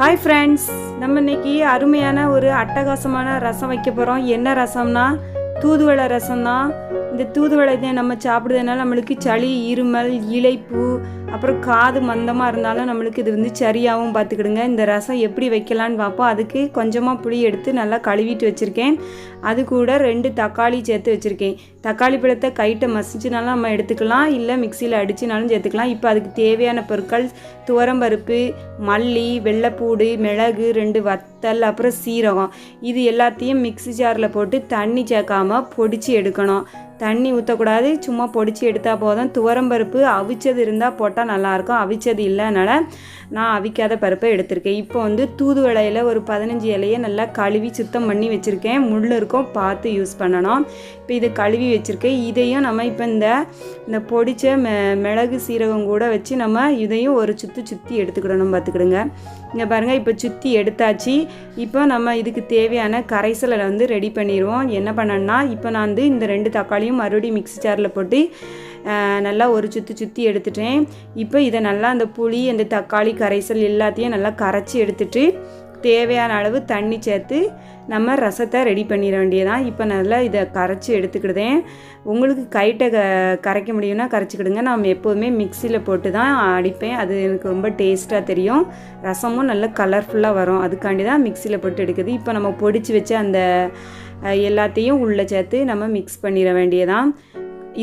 Hi friends நம்ம இன்னைக்கு அருமையான ஒரு அட்டகாசமான ரசம் வைக்க போகிறோம் என்ன ரசம்னா? தூதுவளை ரசம் தான் இந்த தூதுவளை நம்ம சாப்பிடுறதுனால நம்மளுக்கு சளி இருமல் இழைப்பு அப்புறம் காது மந்தமாக இருந்தாலும் நம்மளுக்கு இது வந்து சரியாகவும் பார்த்துக்கிடுங்க. இந்த ரசம் எப்படி வைக்கலான்னு பார்ப்போம். அதுக்கு கொஞ்சமாக புளி எடுத்து நல்லா கழுவிட்டு வச்சுருக்கேன். அது கூட ரெண்டு தக்காளி சேர்த்து வச்சுருக்கேன். தக்காளி பழத்தை கைட்டை மசிச்சுனாலும் நம்ம எடுத்துக்கலாம். இல்லை மிக்சியில் அடிச்சுனாலும் சேர்த்துக்கலாம். இப்போ அதுக்கு தேவையான பொருட்கள் துவரம்பருப்பு மல்லி வெள்ளைப்பூடு மிளகு ரெண்டு வத்தல் அப்புறம் சீரகம். இது எல்லாத்தையும் மிக்ஸி ஜாரில் போட்டு தண்ணி சேர்க்காம பொடிச்சு எடுக்கணும். தண்ணி ஊற்றக்கூடாது சும்மா பொடிச்சு எடுத்தால் போதும். துவரம்பருப்பு அவிச்சது இருந்தால் போட்டால் நல்லாயிருக்கும். அவிச்சது இல்லைனால நான் அவிக்காத பருப்பை எடுத்திருக்கேன். இப்போ வந்து தூதுவளையில் ஒரு பதினஞ்சு இலையை நல்லா கழுவி சுத்தம் பண்ணி வச்சுருக்கேன். முள் இருக்கும். பார்த்து யூஸ் பண்ணணும். இப்போ இதை கழுவி வச்சுருக்கேன். இதையும் நம்ம இப்போ இந்த இந்த பொடிச்ச மெ மிளகு சீரகம் கூட வச்சு நம்ம இதையும் ஒரு சுற்றி சுற்றி எடுத்துக்கிடணும் பார்த்துக்கிடுங்க. இங்கே பாருங்கள் இப்போ சுற்றி எடுத்தாச்சு. இப்போ நம்ம இதுக்கு தேவையான கரைசலை வந்து ரெடி பண்ணிடுவோம் என்ன பண்ணணும்னா இப்போ நான் வந்து இந்த ரெண்டு தக்காளியும் மறுபடியும் மிக்ஸி ஜாரில் போட்டு நல்லா ஒரு சுற்றி சுற்றி எடுத்துட்டேன். இப்போ இதை நல்லா அந்த புளி அந்த தக்காளி கரைசல் எல்லாத்தையும் நல்லா கரைச்சி எடுத்துட்டு தேவையான அளவு தண்ணி சேர்த்து நம்ம ரசத்தை ரெடி பண்ணிட வேண்டியதான் இப்போ நல்லா இதை கரைச்சி எடுத்துக்கிடுதேன் உங்களுக்கு கைட்டை க கரைக்க முடியும்னா கரைச்சிக்கிடுங்க. நான் எப்போதுமே மிக்சியில் போட்டு தான் அடிப்பேன். அது எனக்கு ரொம்ப டேஸ்ட்டாக தெரியும். ரசமும் நல்ல கலர்ஃபுல்லாக வரும். அதுக்காண்டி தான் மிக்சியில் போட்டு எடுக்குது. இப்போ நம்ம பொடிச்சு வச்ச அந்த எல்லாத்தையும் உள்ளே சேர்த்து நம்ம மிக்ஸ் பண்ணிட வேண்டியதான்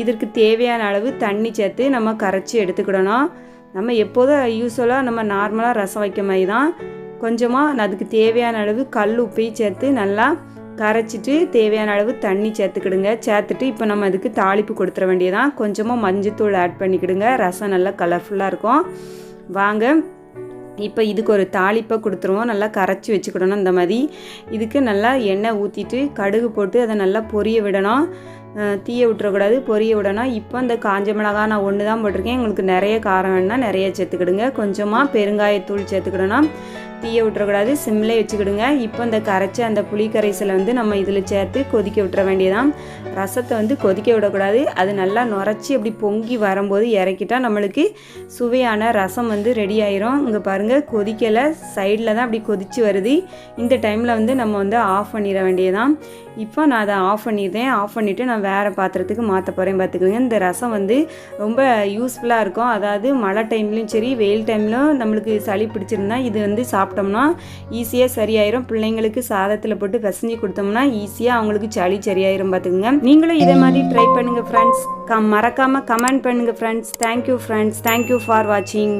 இதற்கு தேவையான அளவு தண்ணி சேர்த்து நம்ம கரைச்சி எடுத்துக்கிடணும். நம்ம எப்போதும் யூஸ்வலாக நம்ம நார்மலாக ரசம் வைக்க மாதிரி தான் கொஞ்சமாக அதுக்கு தேவையான அளவு கல் உப்பையும் சேர்த்து நல்லா கரைச்சிட்டு தேவையான அளவு தண்ணி சேர்த்துக்கிடுங்க. சேர்த்துட்டு இப்போ நம்ம அதுக்கு தாளிப்பு கொடுத்துட வேண்டியதான் கொஞ்சமாக மஞ்சத்தூள் ஆட் பண்ணிக்கிடுங்க. ரசம் நல்லா கலர்ஃபுல்லாக இருக்கும். வாங்க. இப்போ இதுக்கு ஒரு தாளிப்பை கொடுத்துருவோம். நல்லா கரைச்சி வச்சுக்கிடணும் இந்த மாதிரி. இதுக்கு நல்லா எண்ணெய் ஊற்றிட்டு கடுகு போட்டு அதை நல்லா பொரிய விடணும். தீய விட்டுறக்கூடாது. பொரிய விடணும். இப்போ இந்த காஞ்ச மிளகாய் நான் ஒன்று தான் போட்டிருக்கேன். உங்களுக்கு நிறைய காரம் வேணுன்னா நிறைய சேர்த்துக்கிடுங்க. கொஞ்சமாக பெருங்காயத்தூள் சேர்த்துக்கிடணும். தீயை விட்டுறக்கூடாது சிம்மில் வச்சுக்கிடுங்க. இப்போ இந்த கரைச்சி அந்த புளி கரைசலை வந்து நம்ம இதில் சேர்த்து கொதிக்க விட்டுற வேண்டியதான் ரசத்தை வந்து கொதிக்க விடக்கூடாது. அது நல்லா நுரைச்சி அப்படி பொங்கி வரும்போது இறக்கிட்டால் நம்மளுக்கு சுவையான ரசம் வந்து ரெடி ஆயிரும். இங்கே பாருங்கள் கொதிக்கலை. சைடில் தான் அப்படி கொதிச்சு வருது. இந்த டைமில் வந்து நம்ம வந்து ஆஃப் பண்ணிட வேண்டியதான் இப்போ நான் அதை ஆஃப் பண்ணிடுறேன். ஆஃப் பண்ணிவிட்டு நான் வேறு பாத்திரத்துக்கு மாற்ற போகிறேன் பார்த்துக்கோங்க இந்த ரசம் வந்து ரொம்ப யூஸ்ஃபுல்லாக இருக்கும். அதாவது மழை டைம்லையும் சரி வெயில் டைம்லையும் நம்மளுக்கு சளி பிடிச்சிருந்தா இது வந்து சாப்பிட்டோம்னா ஈஸியாக சரியாயிரும். பிள்ளைங்களுக்கு சாதத்தில் போட்டு பிசைஞ்சு கொடுத்தோம்னா ஈஸியாக அவங்களுக்கு சளி சரியாயிரும் பார்த்துக்குங்க நீங்களும் இதே மாதிரி ட்ரை பண்ணுங்கள் ஃப்ரெண்ட்ஸ் கம் மறக்காமல் கமெண்ட் பண்ணுங்கள் friends thank you friends thank you for வாட்சிங்